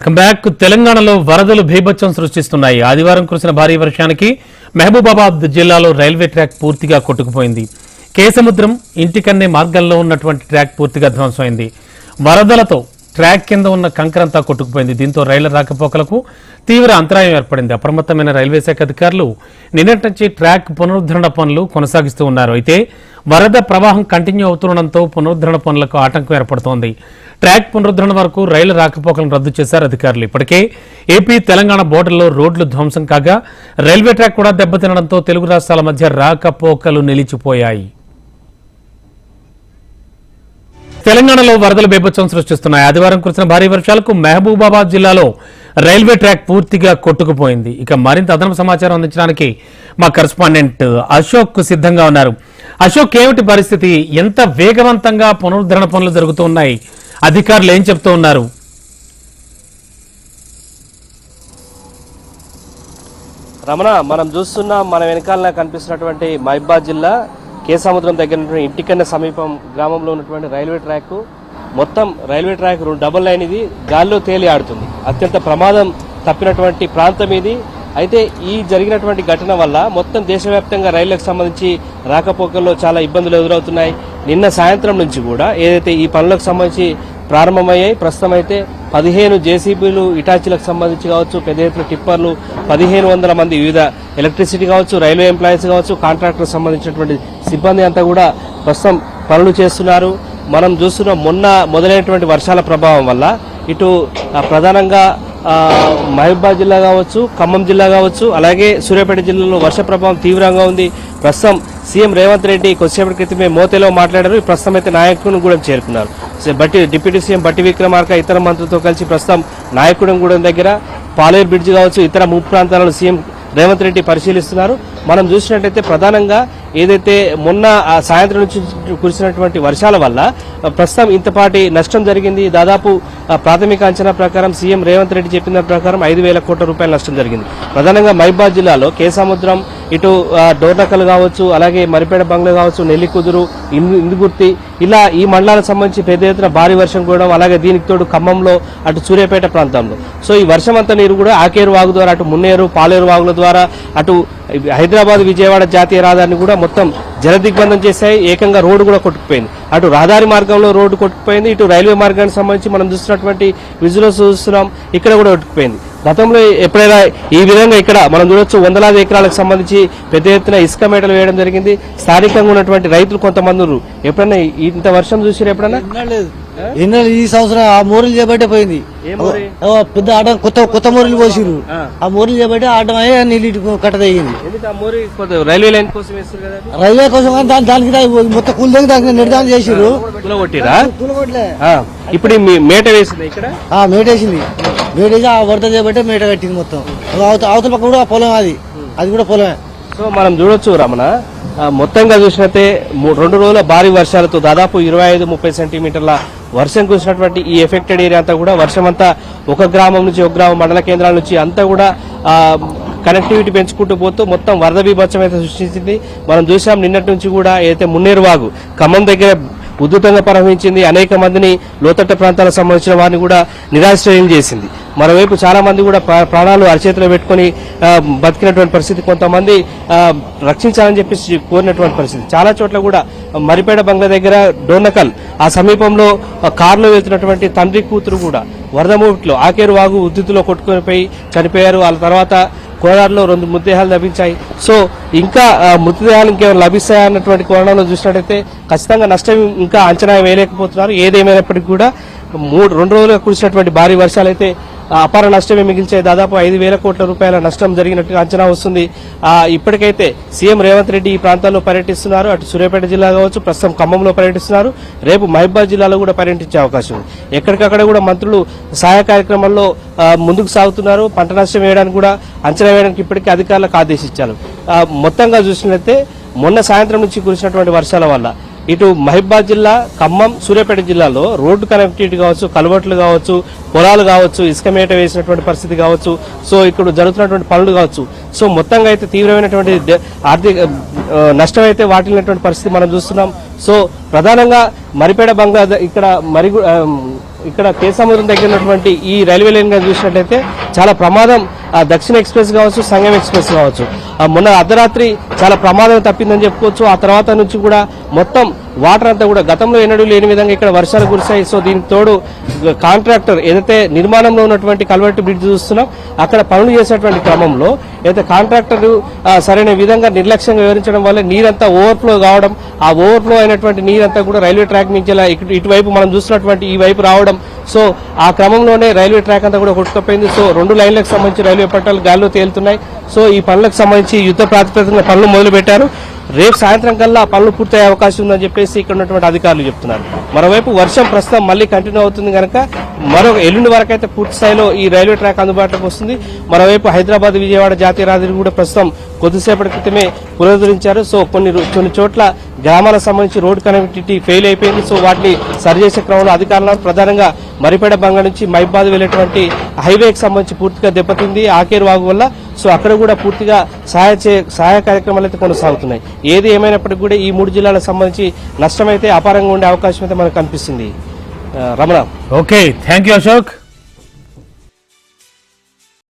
Back. తెలంగాణలో వరదలు భీభత్సం సృష్టిస్తున్నాయి. ఆదివారం కురిసిన భారీ వర్షానికి మహబూబాబాద్ జిల్లాలో రైల్వే ట్రాక్ పూర్తిగా కొట్టుకుపోయింది. కేసముద్రం ఇంటికన్నే మార్గంలో ఉన్నటువంటి ట్రాక్ పూర్తిగా ధ్వంసమైంది. వరదలతో ట్రాక్ కింద ఉన్న కంకరంతా కొట్టుకుపోయింది. దీంతో రైళ్ళ రాకపోకలకు తీవ్ర అంతరాయం ఏర్పడింది. అప్రమత్తమైన రైల్వే శాఖ అధికారులు నిన్నటి నుంచి ట్రాక్ పునరుద్ధరణ పనులు కొనసాగిస్తూ ఉన్నారు. అయితే వరద ప్రవాహం కంటిన్యూ అవుతుండటంతో పునరుద్ధరణ పనులకు ఆటంకం ఏర్పడుతోంది. ట్రాక్ పునరుద్ధరణ వరకు రైలు రాకపోకలను రద్దు చేశారు అధికారులు. ఇప్పటికే ఏపీ తెలంగాణ బోర్డర్లో రోడ్లు ధ్వంసం కాగా రైల్వే ట్రాక్ కూడా దెబ్బతినడంతో తెలుగు రాష్ట్రాల మధ్య రాకపోకలు నిలిచిపోయాయి. తెలంగాణలో వరదలు బేభత్సం సృష్టిస్తున్నాయి. ఆదివారం కురిసిన భారీ వర్షాలకు మహబూబాబాద్ జిల్లాలో రైల్వే ట్రాక్ పూర్తిగా కొట్టుకుపోయింది. ఇక మరింత అదనపు సమాచారం అందించడానికి మా కరస్పాండెంట్ అశోక్ సిద్ధంగా ఉన్నారు. అశోక్ ఏమిటి పరిస్థితి? ఎంత వేగవంతంగా పునరుద్ధరణ పనులు జరుగుతున్నాయి అధికారులు ఏం చెప్తూ ఉన్నారు? రమణ మనం చూస్తున్నాం మన వెనకాల కనిపిస్తున్నటువంటి మహిబాద్ జిల్లా కేసముద్రం దగ్గర ఇంటికన్న సమీపం గ్రామంలో ఉన్నటువంటి రైల్వే ట్రాక్ మొత్తం రైల్వే ట్రాక్ రెండు డబుల్ లైన్ ఇది. గాల్లో తేలి ఆడుతుంది. అత్యంత ప్రమాదం తప్పినటువంటి ప్రాంతం ఇది. అయితే ఈ జరిగినటువంటి ఘటన వల్ల మొత్తం దేశవ్యాప్తంగా రైళ్ళకు సంబంధించి రాకపోకల్లో చాలా ఇబ్బందులు ఎదురవుతున్నాయి. నిన్న సాయంత్రం నుంచి కూడా ఏదైతే ఈ పనులకు సంబంధించి ప్రారంభమయ్యాయి. ప్రస్తుతం అయితే పదిహేను జేసీబీలు ఇటాచీలకు సంబంధించి కావచ్చు పెద్ద ఎత్తున టిప్పర్లు పదిహేను వందల మంది వివిధ ఎలక్ట్రిసిటీ కావచ్చు రైల్వే ఎంప్లాయీస్ కావచ్చు కాంట్రాక్టర్ సంబంధించినటువంటి సిబ్బంది అంతా కూడా ప్రస్తుతం పనులు చేస్తున్నారు. మనం చూస్తున్న మొన్న మొదలైనటువంటి వర్షాల ప్రభావం వల్ల ఇటు ప్రధానంగా ఆ, మహబూబాద్ జిల్లా కావచ్చు ఖమ్మం జిల్లా కావచ్చు అలాగే సూర్యాపేట జిల్లాలో వర్ష ప్రభావం తీవ్రంగా ఉంది. ప్రస్తుతం సీఎం రేవంత్ రెడ్డి కొద్దిసేపటి క్రితమే మోతేలో మాట్లాడారు. ప్రస్తుతం అయితే నాయకులను కూడా చేరుకున్నారు. బట్టి డిప్యూటీ సీఎం బట్టి విక్రమార్క ఇతర మంత్రులతో కలిసి ప్రస్తుతం నాయకుడంగూడెం దగ్గర పాలేరు బ్రిడ్జ్ కావచ్చు ఇతర ముప్పు ప్రాంతాలను సీఎం రేవంత్ రెడ్డి పరిశీలిస్తున్నారు. మనం చూసినట్టయితే ప్రధానంగా ఏదైతే మొన్న సాయంత్రం నుంచి కురిసినటువంటి వర్షాల వల్ల ప్రస్తుతం ఇంతపాటి నష్టం జరిగింది. దాదాపు ప్రాథమిక అంచనా ప్రకారం సీఎం రేవంత్ రెడ్డి చెప్పిన దాని ప్రకారం ఐదు వేల కోట్ల రూపాయల నష్టం జరిగింది. ప్రధానంగా మహిబాద్ జిల్లాలో కేసముద్రం ఇటు ఆ, డోర్నకల్ కావచ్చు అలాగే మరిపేడ బంగ్లా కావచ్చు నెల్లికుదురు ఇందుగుర్తి ఇలా ఈ మండలానికి సంబంధించి పెద్ద ఎత్తున భారీ వర్షం కూడా అలాగే దీనికి తోడు ఖమ్మంలో అటు సూర్యాపేట ప్రాంతంలో. సో ఈ వర్షం అంతా నీరు కూడా ఆకేరు వాగు ద్వారా అటు మున్నేరు పాలేరు వాగుల ద్వారా అటు హైదరాబాద్ విజయవాడ జాతీయ రహదారిని కూడా మొత్తం జలదిగ్బంధం చేశాయి. ఏకంగా రోడ్డు కూడా కొట్టుకుపోయింది. అటు రహదారి మార్గంలో రోడ్డు కొట్టుకుపోయింది. ఇటు రైల్వే మార్గానికి సంబంధించి మనం చూస్తున్నటువంటి విజులో చూస్తున్నాం. ఇక్కడ కూడా కొట్టుకుపోయింది. గతంలో ఎప్పుడైనా ఈ విధంగా ఇక్కడ మనం చూడొచ్చు వందలాది ఎకరాలకు సంబంధించి పెద్ద ఎత్తున ఇసుక మేటలు వేయడం జరిగింది. స్థానికంగా ఉన్నటువంటి రైతులు కొంతమంది ఉన్నారు. ఎప్పుడైనా ఇంత వర్షం చూసిరు ఎప్పుడైనా లేదు. ఎన్నెళ్ళు ఈ సంవత్సరం ఆ మోరీలు చేపట్టే పోయింది. ఏ మోరీ? ఓ, పెద్ద ఆట కొత్త కొత్త మోరీలు పోసిరు ఆ. మోరీలు చేపట్టి ఆటం అయ్యి నీళ్ళు ఇటు కట్ట తగ్గింది ఎందుకు ఆ మోరీ కొద్దిగా రైల్వే లైన్ కోసం? రైల్వే కోసం దాని దానికి మొత్తం కూలి దగ్గర దానికి నెడదాం చేసిరు ఇప్పుడు మేట వేసింది ఇక్కడ? ఆ మేటేసింది మేటేసి ఆ వరద చేపట్టే మేట కట్టింది మొత్తం. అవతల అవతల పక్క కూడా పొలం అది. అది కూడా పొలమే. సో మనం చూడొచ్చు రమణ. మొత్తంగా చూసినట్టే మూ- రెండు రోజుల భారీ వర్షాలతో దాదాపు ఇరవై ఐదు ముప్పై సెంటీమీటర్ల వర్షం కురిసినటువంటి ఈ ఎఫెక్టెడ్ ఏరియా అంతా కూడా వర్షం అంతా ఒక గ్రామం నుంచి ఒక గ్రామం మండల కేంద్రాల నుంచి అంతా కూడా కనెక్టివిటీ పెంచుకుంటూ పోతూ మొత్తం వరద బీభత్సం అయితే సృష్టించింది. మనం చూసాం నిన్నటి నుంచి కూడా అయితే మున్నేరు వాగు ఖమ్మం దగ్గర ఉధృతంగా ప్రవహించింది. అనేక మందిని లోతట్ట ప్రాంతాలకు సంబంధించిన వారిని కూడా నిరాశ్రయం చేసింది. మరోవైపు చాలా మంది కూడా ప్రా- ప్రాణాలు అరచేతిలో పెట్టుకొని బతికినటువంటి పరిస్థితి కొంతమంది రక్షించాలని చెప్పేసి కోరినటువంటి పరిస్థితి. చాలా చోట్ల కూడా మరిపేట బంగ్లా దగ్గర డోనకల్ ఆ సమీపంలో కారులో వెళ్తున్నటువంటి తండ్రి కూతురు కూడా వరద మూట్లో ఆకేరు వాగు ఉద్దుతిలో కొట్టుకుని పోయి చనిపోయారు. వాళ్ళ తర్వాత కోదాడులో రెండు మృతదేహాలు లభించాయి. సో ఇంకా మృతదేహాలు ఇంకేమైనా లభిస్తాయా అన్నటువంటి కోణంలో చూసినట్టయితే ఖచ్చితంగా నష్టం ఇంకా అంచనా వేయలేకపోతున్నారు. ఏదేమైనప్పటికీ కూడా మూడు రెండు రోజులుగా కురిసినటువంటి భారీ వర్షాలు అయితే అపార నష్టమే మిగిల్చే దాదాపు ఐదు వేల కోట్ల రూపాయల నష్టం జరిగినట్టుగా అంచనా వస్తుంది. ఇప్పటికైతే సీఎం రేవంత్ రెడ్డి ఈ ప్రాంతాల్లో పర్యటిస్తున్నారు. అటు సూర్యాపేట జిల్లా కావచ్చు ప్రస్తుతం ఖమ్మంలో పర్యటిస్తున్నారు. రేపు మహిబాద్ జిల్లాలో కూడా పర్యటించే అవకాశం ఉంది. ఎక్కడికక్కడ కూడా మంత్రులు సహాయ కార్యక్రమాల్లో ముందుకు సాగుతున్నారు. పంట నష్టం వేయడానికి కూడా అంచనా వేయడానికి ఇప్పటికే అధికారులకు ఆదేశించారు. మొత్తంగా చూసినట్లయితే మొన్న సాయంత్రం నుంచి కురిసినటువంటి వర్షాల వల్ల ఇటు మహిబాద్ జిల్లా ఖమ్మం సూర్యాపేట జిల్లాలో రోడ్డు కనెక్టివిటీ కావచ్చు కలవట్లు కావచ్చు పొలాలు కావచ్చు ఇసుక మేట వేసినటువంటి పరిస్థితి కావచ్చు సో ఇక్కడ జరుగుతున్నటువంటి పనులు కావచ్చు. సో మొత్తంగా అయితే తీవ్రమైనటువంటి ఆర్థిక నష్టం అయితే వాటిల్లినటువంటి పరిస్థితి మనం చూస్తున్నాం. సో ప్రధానంగా మరిపేడ బంగ్లా ఇక్కడ మరి ఇక్కడ కేసముద్రం దగ్గర ఉన్నటువంటి ఈ రైల్వే లైన్గా చూసినట్లయితే చాలా ప్రమాదం. ఆ దక్షిణ ఎక్స్ప్రెస్ కావచ్చు సంగం ఎక్స్ప్రెస్ కావచ్చు. ఆ మొన్న అర్ధరాత్రి చాలా ప్రమాదం తప్పిందని చెప్పుకోవచ్చు. ఆ తర్వాత నుంచి కూడా మొత్తం వాటర్ అంతా కూడా గతంలో ఎన్నడూ లేని విధంగా ఇక్కడ వర్షాలు కురిశాయి. సో దీనికి తోడు కాంట్రాక్టర్ ఏదైతే నిర్మాణంలో ఉన్నటువంటి కల్వర్టు బ్రిడ్జ్ చూస్తున్నాం అక్కడ పనులు చేసేటువంటి క్రమంలో ఏదైతే కాంట్రాక్టర్ సరైన విధంగా నిర్లక్ష్యంగా వివరించడం వల్ల నీరంతా ఓవర్ఫ్లో కావడం ఆ ఓవర్ఫ్లో అయినటువంటి నీరంతా కూడా రైల్వే ట్రాక్ నుంచి ఇలా ఇటు- ఇటువైపు మనం చూసినటువంటి ఈ వైపు రావడం. సో ఆ క్రమంలోనే రైల్వే ట్రాక్ అంతా కూడా కొట్టుకుపోయింది. సో రెండు లైన్లకు సంబంధించి రైల్వే పట్టాలు గాల్లో తేలుతున్నాయి. సో ఈ పనులకు సంబంధించి యుద్ధ ప్రాతిపదికన పనులు మొదలుపెట్టారు. రేపు సాయంత్రం కల్లా పనులు పూర్తయ్యే అవకాశం ఉందని చెప్పేసి ఇక్కడ ఉన్నటువంటి అధికారులు చెప్తున్నారు. మరోవైపు వర్షం ప్రస్తుతం మళ్ళీ కంటిన్యూ అవుతుంది కనుక మరో ఎల్లుండి వరకు అయితే పూర్తి స్థాయిలో ఈ రైల్వే ట్రాక్ అందుబాటులోకి వస్తుంది. మరోవైపు హైదరాబాద్ విజయవాడ జాతీయ రహదారి కూడా ప్రస్తుతం కొద్దిసేపటి క్రితమే పునరుద్ధరించారు సో కొన్ని కొన్ని చోట్ల గ్రామాలకు సంబంధించి రోడ్ కనెక్టివిటీ ఫెయిల్ అయిపోయింది. సో వాటిని సరిచేసే క్రమంలో అధికారులు ప్రధానంగా మరిపేడ బంగ నుంచి మైబాద్ వెళ్ళేటువంటి హైవేకి సంబంధించి పూర్తిగా దెబ్బతింది. ఆకేరు వాగు వల్ల సో అక్కడ కూడా పూర్తిగా సహాయ చే- సహాయ కార్యక్రమాలు అయితే కొనసాగుతున్నాయి. ఏది ఏమైనప్పటికీ కూడా ఈ మూడు జిల్లాలకు సంబంధించి నష్టమైతే అపారంగా ఉండే అవకాశం అయితే మనకు కనిపిస్తుంది. Ramana. Okay thank you Ashok